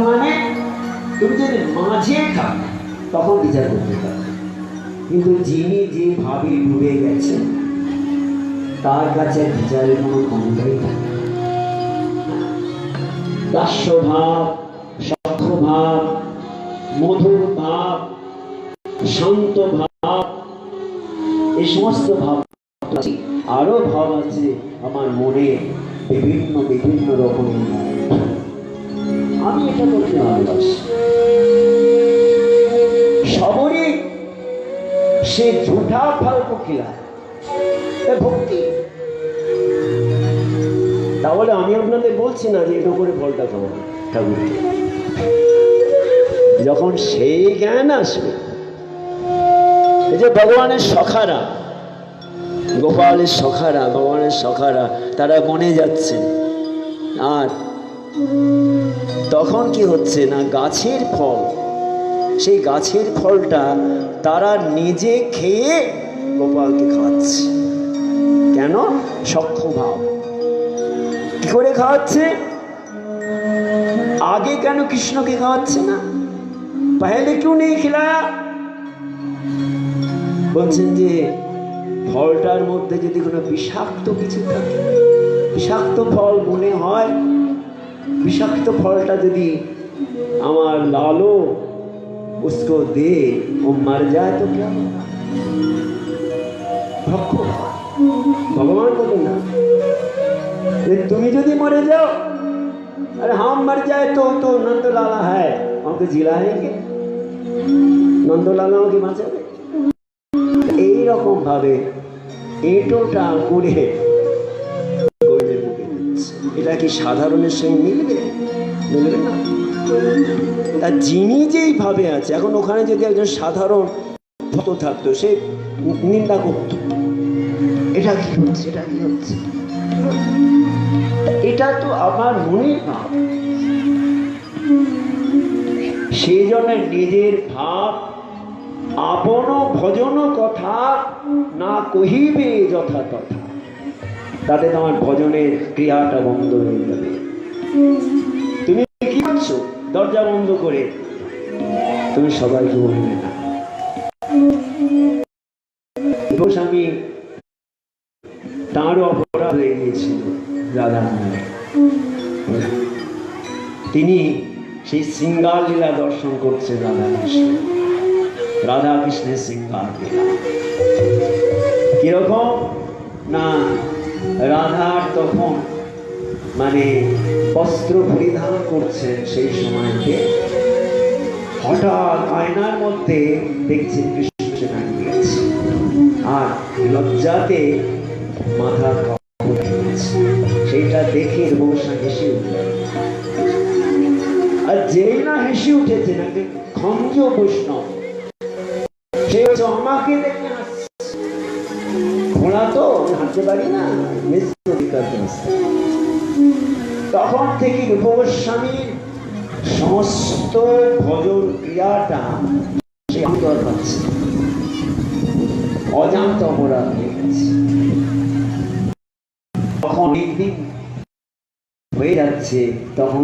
মানে তুমি যদি মাঝে তখন বিচার করতে পারবে কিন্তু যিনি যে ভাবে ডুবে গেছেন তার কাছে বিচারের কোনো ক্ষমতাই থাকে না। দাস্য ভাব সক্ষ ভাব মধুর ভাব শান্ত ভাব এই সমস্ত ভাব আরও ভাব আছে আমার মনে বিভিন্ন বিভিন্ন রকমের। আমি এটা করতে ভালোবাসি সবরই সে ঝুঠা ফালতু খিলা ভক্তি। তাহলে আমি আপনাদের বলছি না যে এটা করে ফলটা খাব যখন সেই জ্ঞান আসবে, এই যে ভগবানের সখারা, গোপালের সখারা, ভগবানের সখারা, তারা বনে যাচ্ছে আর তখন কি হচ্ছে না গাছের ফল? সেই গাছের ফলটা তারা নিজে খেয়ে গোপালকে খাওয়াচ্ছে। কেন? সক্ষ ভাব। কি করে খাওয়াচ্ছে? আগে কেন কৃষ্ণকে খাওয়াচ্ছে না? পহলে কেউ নেই খিলায়া? বলছেন যে, ফলটার মধ্যে যদি কোনো বিষাক্ত কিছু থাকে, বিষাক্ত ফল মনে হয় বিষাক্ত ফলটা যদি আমার লালো उसको दे वो मर जाए तो क्या होगा ভক্ষ ভগবান বলেন না যে তুমি যদি মরে যাও अरे हम मर जाए तो तो नंद लाला है हमको जिलाएंगे নন্দ লালা আমাকে বাঁচাবে এইরকম ভাবে এঁটোটা করে গরিবের মুখে দিচ্ছে এটা কি সাধারণের সঙ্গে মিলবে? মিলবে না। তা যিনি যেই ভাবে আছে, এখন ওখানে যদি একজন সাধারণ ভক্ত থাকতো, সে নিন্দা করতো। এটা কি হচ্ছে? এটা কি হচ্ছে? এটা তো আমার মনের ভাব। সেই জন্য নিজের ভাব, আপন ভজন কথা না কহিবে যথা তথা তাতে তোমার ভজনের ক্রিয়াটা বন্ধ হয়ে যাবে। তুমি কি করছ দরজা বন্ধ করে তুমি সবাইকে বলবে না। গোস্বামী তাঁরও অপরাধ হয়ে গিয়েছিল রাধা তিনি সেই সিঙ্গার লীলা দর্শন করছে রাধা কৃষ্ণ। রাধা কৃষ্ণের সিঙ্গার লীলা। কীরকম? না। রাধার তখন মানে বস্ত্র পরিধান করছেন সেই সময়তে হঠাৎ আয়নার মধ্যে দেখছেন আর লজ্জাতে। সেইটা দেখে রোষা হেসে আর যেই না হেসে উঠেছে নাকি খঞ্জ বৈষ্ণব সে হচ্ছে আমাকে দেখে। তো হাঁটতে পারি না। তখন থেকে রূপগোস্বামীর সমস্ত ভজন ক্রিয়াটা সে অন্তর পাচ্ছে অজান্ত অপরাধ হয়ে গেছে তখন একদিন হয়ে যাচ্ছে, তখন